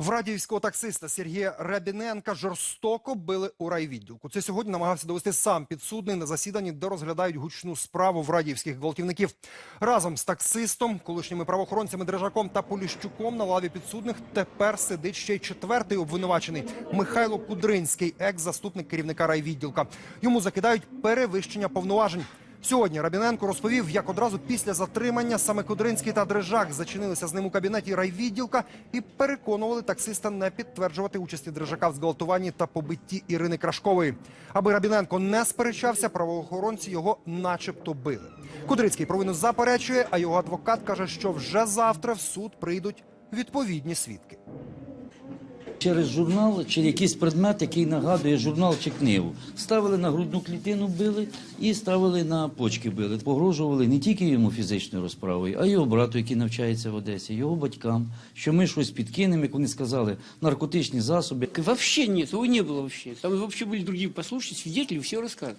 В радіївського таксиста Сергія Рабіненка жорстоко били у райвідділку. Це сьогодні намагався довести сам підсудний на засіданні, де розглядають гучну справу в радіївських гвалтівників. Разом з таксистом, колишніми правоохоронцями Дрижаком та Поліщуком на лаві підсудних тепер сидить ще й четвертий обвинувачений Михайло Кудринський, екс-заступник керівника райвідділка. Йому закидають перевищення повноважень. Сьогодні Рабіненко розповів, як одразу після затримання саме Кудринський та Дрижак зачинилися з ним у кабінеті райвідділка і переконували таксиста не підтверджувати участі Дрижака в зґвалтуванні та побитті Ірини Крашкової. Аби Рабіненко не сперечався, правоохоронці його начебто били. Кудрицький провину заперечує, а його адвокат каже, що вже завтра в суд прийдуть відповідні свідки Через журнал чи якийсь предмет, який нагадує журнал чи книгу. Ставили на грудну клітину, били і ставили на почки били. Погрожували не тільки йому фізичною розправою, а й його брату, який навчається в Одесі, його батькам, що ми щось підкинемо, як вони сказали, наркотичні засоби. Вообще нет, его не было вообще. Там вообще были другие послушать, свидетели, все рассказывали.